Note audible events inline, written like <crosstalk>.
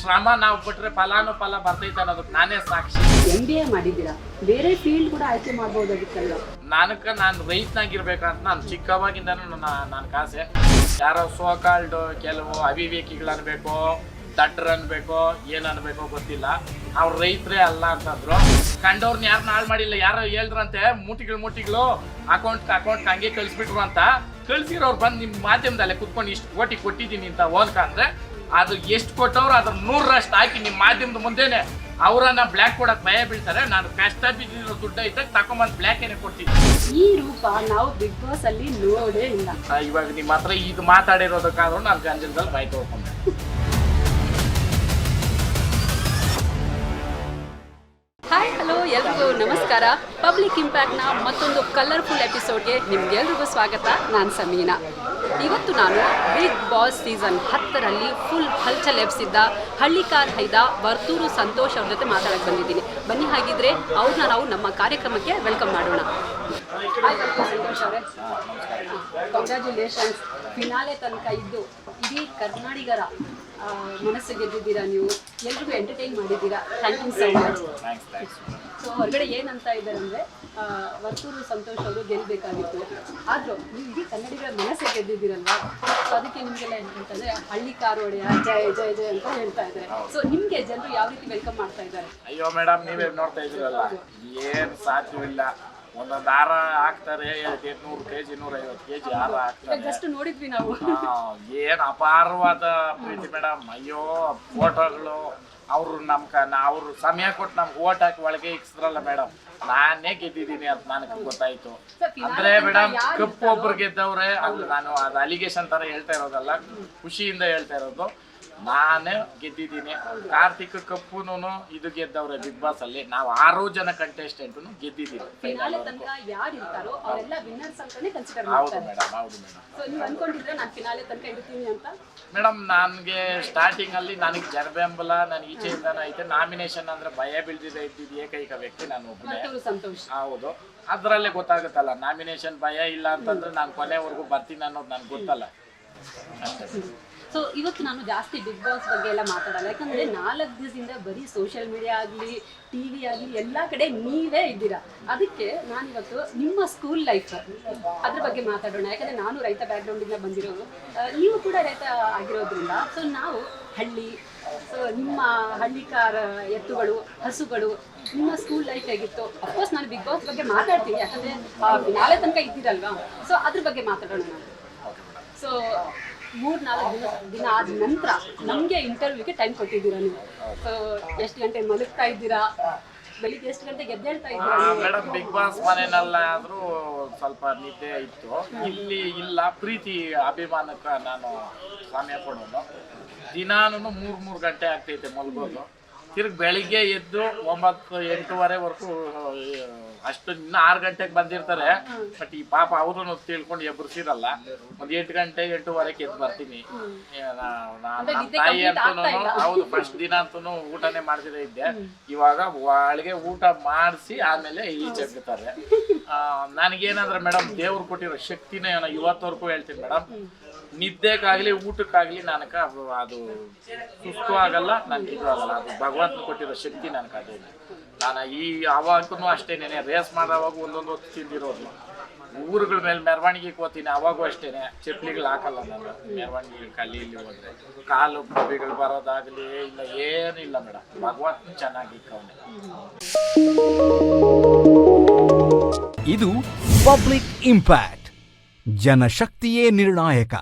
ಶ್ರಮ ನಾವು ಕೊಟ್ರೆ ಫಲಾನುಫಲ ಬರ್ತೈತೆ ಅನ್ನೋದಕ್ಕೆ ನಾನೇ ಸಾಕ್ಷಿ. ಎಂ ಬಿ ಎ ಮಾಡಿದ್ದೀರಾ? ಬೇರೆ ಫೀಲ್ಡ್ ಕೂಡ ಆಯ್ಕೆ ಮಾಡ್ಬೋದಾಗಿತ್ತಲ್ಲ ನನಕ ನಾನು ರೈತನಾಗಿರ್ಬೇಕಂತ ನಾನು ಚಿಕ್ಕವಾಗಿಂದನೂ ನನ್ನ ನನ್ನ ಕಾಸೆ. ಯಾರೋ ಸೋಕಾಲ್ಡ್ ಕೆಲವು ಅವಿವೇಕಿಗಳು ಅನ್ಬೇಕು ದಡ್ರ ಅನ್ಬೇಕು ಏನ್ ಅನ್ಬೇಕೋ ಗೊತ್ತಿಲ್ಲ. ಅವ್ರು ರೈತರೇ ಅಲ್ಲ ಅಂತಂದ್ರು. ಕಂಡವ್ರನ್ನ ಯಾರನ್ನ ಹಾಳು ಮಾಡಿಲ್ಲ ಯಾರೋ ಹೇಳಿದ್ರಂತೆ ಮೂಟಿಗಳು ಮೂಟಿಗಳು ಅಕೌಂಟ್ ಅಕೌಂಟ್ ಹಂಗೆ ಕಳಿಸ್ಬಿಟ್ರು ಅಂತ. ಕಳ್ಸಿರೋರು ಬಂದು ನಿಮ್ಮ ಮಾಧ್ಯಮದಲ್ಲೇ ಕುತ್ಕೊಂಡು ಇಷ್ಟು ಕೋಟಿ ಕೊಟ್ಟಿದ್ದೀನಿ ಅಂತ ಓದ್ಕ ಅಂದ್ರೆ ಅದು ಎಷ್ಟು ಕೊಟ್ಟವ್ರು ಅದ್ರ ನೂರರಷ್ಟು ಹಾಕಿ ನಿಮ್ಮ ಮಾಧ್ಯಮದ ಮುಂದೆನೆ ಅವರನ್ನ ಬ್ಲ್ಯಾಕ್ ಕೊಡಕ್ ಭಯ ಬೀಳ್ತಾರೆ. ನಾನು ಕಷ್ಟ ಬಿದ್ದಿರೋ ದುಡ್ಡು ಐತೆ ತಕೊಂಬಂದು ಬ್ಲ್ಯಾಕ್ ಏನೇ ಕೊಡ್ತೀನಿ. ಈ ರೂಪ ನಾವು ಬಿಗ್ ಬಾಸ್ ಅಲ್ಲಿ ನೋಡೇ ಇಲ್ಲ. ಇವಾಗ ನಿಮ್ಮ ಹತ್ರ ಇದು ಮಾತಾಡಿರೋದಕ್ಕಾದ್ರೂ ನಾನು ಗಂಜಲದಲ್ಲಿ ಬಾಯ್ ತೊಳ್ಕೊಂಡೆ. <laughs> ಹಾಯ್ ಹಲೋ ಎಲ್ರಿಗೂ ನಮಸ್ಕಾರ. ಪಬ್ಲಿಕ್ ಇಂಪ್ಯಾಕ್ಟ್ನ ಮತ್ತೊಂದು ಕಲರ್ಫುಲ್ ಎಪಿಸೋಡ್ಗೆ ನಿಮ್ಗೆಲ್ರಿಗೂ ಸ್ವಾಗತ. ನಾನು ಸಮೀನಾ. ಇವತ್ತು ನಾನು ಬಿಗ್ ಬಾಸ್ ಸೀಸನ್ ಹತ್ತರಲ್ಲಿ ಫುಲ್ ಹಲ್ಚಲ್ ಎಬ್ಸಿದ್ದ ಹಳ್ಳಿಕಾರ್ ಹೈದ ವರ್ತೂರು ಸಂತೋಷ್ ಅವ್ರ ಜೊತೆ ಮಾತಾಡಕ್ಕೆ ಬಂದಿದ್ದೀನಿ. ಬನ್ನಿ ಹಾಗಿದ್ರೆ ಅವ್ರನ್ನ ನಾವು ನಮ್ಮ ಕಾರ್ಯಕ್ರಮಕ್ಕೆ ವೆಲ್ಕಮ್ ಮಾಡೋಣ. ಕಂಗ್ರ್ಯಾಚುಲೇಷನ್ಸ್ ಫಿನಾಲೆ ತನಕ ಇದ್ದು ಇಡೀ ಕರ್ನಾಡಿಗರ ಮನಸ್ಸು ಗೆದ್ದಿದ್ದೀರಾ ನೀವು? ಎಲ್ರಿಗೂ ಎಂಟರ್ಟೈನ್ ಮಾಡಿದ್ದೀರಾ? Thank you so much so ಹೊರಗಡೆ ಏನಂತ ಇದ್ದಾರೆ ಅಂದರೆ ವರ್ತೂರು ಸಂತೋಷ್ ಅವರು ಗೆಲ್ಲಬೇಕಾಗಿತ್ತು ಆದರೂ ನೀವು ಇಡೀ ಕನ್ನಡಿಗರ ಮನಸ್ಸೇ ಗೆದ್ದಿದ್ದೀರಲ್ವಾ? ಸೊ ಅದಕ್ಕೆ ನಿಮಗೆಲ್ಲ ಏನಂತಂದರೆ ಹಳ್ಳಿ ಕಾರು ಒಡೆಯ ಜಯ ಜಯ ಜಯ ಅಂತ ಹೇಳ್ತಾ ಇದ್ದಾರೆ. ಸೊ ನಿಮಗೆ ಜನರು ಯಾವ ರೀತಿ ವೆಲ್ಕಮ್ ಮಾಡ್ತಾ ಇದ್ದಾರೆ? ಅಯ್ಯೋ ಮೇಡಮ್ ನೀವೇ ನೋಡ್ತಾ ಇದ್ದೀರಲ್ಲ. ಏನು ಸಾಧ್ಯವಿಲ್ಲ. ಒಂದೊಂದು ಹಾರ ಹಾಕ್ತಾರೆ ಎಂಟ್ನೂರು ಕೆ ಜಿ ನೂರೈವತ್ತು ಕೆ ಜಿ ಹಾರ ಹಾಕ್ತಾರೆ. ಜಸ್ಟ್ ನೋಡಿದ್ವಿ ನಾವು. ಏನ್ ಅಪಾರವಾದ ಪ್ರೀತಿ ಮೇಡಮ್ ಅಯ್ಯೋ ಫೋಟೋಗಳು ಅವರು ನಮ್ ಕ ಅವ್ರು ಸಮಯ ಕೊಟ್ಟು ನಮ್ಗೆ ಓಟ್ ಹಾಕಿ ಒಳಗೆ ಇಕ್ಸಿದ್ರಲ್ಲ ಮೇಡಮ್ ನಾನೇ ಗೆದ್ದಿದ್ದೀನಿ ಅಂತ ನನಗೆ ಗೊತ್ತಾಯ್ತು. ಅಂದ್ರೆ ಮೇಡಮ್ ಕಪ್ಪು ಒಬ್ರು ಗೆದ್ದವ್ರೆ ಅದು ನಾನು ಅದು ಅಲಿಗೇಷನ್ ತರ ಹೇಳ್ತಾ ಇರೋದಲ್ಲ ಖುಷಿಯಿಂದ ಹೇಳ್ತಾ ಇರೋದು. ನಾನೇ ಗೆದ್ದಿದ್ದೀನಿ. ಕಾರ್ತಿಕ್ ಕಪ್ಪುನು ಇದು ಗೆದ್ದವ್ರೆ ಬಿಗ್ ಬಾಸ್ ಅಲ್ಲಿ. ನಾವು ಆರು ಜನ ಕಂಟೆಸ್ಟೆಂಟ್ ಗೆದ್ದಿದ್ದೀವಿ ಹೌದು. ಮೇಡಮ್ ಹೌದು ಮೇಡಮ್ ನಾನು ನನಗೆ ಸ್ಟಾರ್ಟಿಂಗ್ ಅಲ್ಲಿ ನನಗೆ ಜನಬೆಂಬಲ ನನ್ನ ಈಚೆಯಿಂದನೂ ಐತೆ. ನಾಮಿನೇಷನ್ ಅಂದ್ರೆ ಭಯ ಬೀಳ್ದಿದೆ ಇದ್ದಿದ್ದು ಏಕೈಕ ವ್ಯಕ್ತಿ ನಾನು ಒಬ್ಬನೇ ಹೌದು. ಅದರಲ್ಲೇ ಗೊತ್ತಾಗುತ್ತಲ್ಲ ನಾಮಿನೇಷನ್ ಭಯ ಇಲ್ಲ ಅಂತಂದ್ರೆ ನಾನು ಕೊನೆವರೆಗೂ ಬರ್ತೀನಿ ಅನ್ನೋದು ನನ್ಗೆ ಗೊತ್ತಲ್ಲ. ಅಷ್ಟೇ. ಸೊ ಇವತ್ತು ನಾನು ಜಾಸ್ತಿ ಬಿಗ್ ಬಾಸ್ ಬಗ್ಗೆ ಎಲ್ಲ ಮಾತಾಡಲ್ಲ. ಯಾಕಂದ್ರೆ ನಾಲ್ಕು ದಿವಸದಿಂದ ಬರೀ ಸೋಷಿಯಲ್ ಮೀಡಿಯಾ ಆಗಲಿ ಟಿ ವಿ ಆಗಲಿ, ಎಲ್ಲ ಕಡೆ ನೀವೇ ಇದ್ದೀರಾ. ಅದಕ್ಕೆ ನಾನಿವತ್ತು ನಿಮ್ಮ ಸ್ಕೂಲ್ ಲೈಫ್ ಅದ್ರ ಬಗ್ಗೆ ಮಾತಾಡೋಣ. ಯಾಕಂದ್ರೆ ನಾನು ರೈತ ಬ್ಯಾಕ್ಗ್ರೌಂಡಿಂದ ಬಂದಿರೋರು ನೀವು ಕೂಡ ರೈತ ಆಗಿರೋದ್ರಿಂದ ಸೊ ನಾವು ಹಳ್ಳಿ ಸೊ ನಿಮ್ಮ ಹಳ್ಳಿಕಾರ ಎತ್ತುಗಳು, ಹಸುಗಳು ನಿಮ್ಮ ಸ್ಕೂಲ್ ಲೈಫ್ ಹೇಗಿತ್ತು? ಅಫ್ಕೋರ್ಸ್ ನಾನು ಬಿಗ್ ಬಾಸ್ ಬಗ್ಗೆ ಮಾತಾಡ್ತೀನಿ. ಯಾಕಂದ್ರೆ ನಾಳೆ ತನಕ ಇದ್ದೀರಲ್ವಾ? ಸೊ ಅದ್ರ ಬಗ್ಗೆ ಮಾತಾಡೋಣ. ನಾನು ಸೊ ಮೂರ್ ನಾಲ್ಕು ದಿನ ದಿನ ಆದ ನಂತರ ನಮಗೆ ಇಂಟರ್ವ್ಯೂಗೆ ಟೈಮ್ ಕೊಟ್ಟಿದ್ದೀರಾ ನೀವು? ಸೊ ಎಷ್ಟು ಗಂಟೆ ಮಲಗ್ತಾ ಇದ್ದೀರಾ? ಬೆಳಿಗ್ಗೆ ಎಷ್ಟು ಗಂಟೆಗೆ ಎದ್ದೇಳ್ತಾ ಇದ್ದೀರಾ? ಮೇಡಮ್ ಬಿಗ್ ಬಾಸ್ ಮನೆಯಲ್ಲ ಆದ್ರೂ ಸ್ವಲ್ಪ ನಿದ್ದೆ ಇತ್ತು. ಇಲ್ಲಿ ಇಲ್ಲ ಪ್ರೀತಿ ಅಭಿಮಾನಕ್ಕೆ ನಾನು ಸಮಯ ಕೊಡೋದು. ದಿನಾನು ಮೂರು ಮೂರು ಗಂಟೆ ಆಗ್ತೈತೆ ಮಲ್ಗೋದು. ತಿರ್ಗಿ ಬೆಳಿಗ್ಗೆ ಎದ್ದು ಒಂಬತ್ತು ಎಂಟುವರೆವರೆಗೂ ಅಷ್ಟು ಇನ್ನು ಆರು ಗಂಟೆಗೆ ಬಂದಿರ್ತಾರೆ. ಬಟ್ ಈ ಪಾಪ ಅವರು ತಿಳ್ಕೊಂಡು ಎಬ್ಬರಿಸಿರಲ್ಲ ಒಂದ್ ಎಂಟು ಗಂಟೆ ಎಂಟೂವರೆಗೆ ಎದ್ದು ಬರ್ತೀನಿ. ನಮ್ಮ ತಾಯಿ ಅಂತೂ ಹೌದು ಫಸ್ಟ್ ದಿನ ಅಂತೂ ಊಟನೇ ಮಾಡ್ತಿದ್ದೆ ಇದ್ದೆ. ಇವಾಗ ಒಳಗೆ ಊಟ ಮಾಡಿಸಿ ಆಮೇಲೆ ಈಚೆ ಬಿಡ್ತಾರೆ ನನಗೇನಂದ್ರೆ ಮೇಡಮ್ ದೇವ್ರು ಕೊಟ್ಟಿರೋ ಶಕ್ತಿನೇ ಏನೋ ಇವತ್ತವರೆಗೂ ಹೇಳ್ತೀನಿ ಮೇಡಮ್. ನಿದ್ದೆಗಾಗ್ಲಿ ಊಟಕ್ಕಾಗ್ಲಿ ನನಗೆ ಅದು ಸುಸ್ತು ಆಗಲ್ಲ ನನ್ಗೆ ಇದು ಆಗಲ್ಲ ಅದು ಭಗವಂತ ಕೊಟ್ಟಿರೋ ಶಕ್ತಿ ನನಗೆ ಅದೇನೆ ನಾನು ಈ ಅವಾಗೂ ಅಷ್ಟೇನೆ ರೇಸ್ ಮಾಡೋವಾಗ ಒಂದೊಂದು ಹೊತ್ತು ತಿಂದಿರೋದು. ಊರುಗಳ ಮೇಲೆ ಮೆರವಣಿಗೆಗೆ ಹೋಗ್ತೀನಿ ಅವಾಗೂ ಅಷ್ಟೇನೆ. ಚಪ್ಪಲಿಗಳು ಹಾಕಲ್ಲ ನಾನು. ಮೆರವಣಿಗೆ ಕಲ್ಲಿ ಇಲ್ಲಿ ಹೋದ್ರೆ. ಕಾಲು ಗುಬ್ಬಿಗಳು ಬರೋದಾಗಲಿ, ಇಲ್ಲ ಏನಿಲ್ಲ ಮೇಡಮ್ ಭಗವಂತ ಚೆನ್ನಾಗಿ ಇಕ್ಕವನೆ ಇದು ಪಬ್ಲಿಕ್ ಇಂಪ್ಯಾಕ್ಟ್. ಜನಶಕ್ತಿಯೇ ನಿರ್ಣಾಯಕ.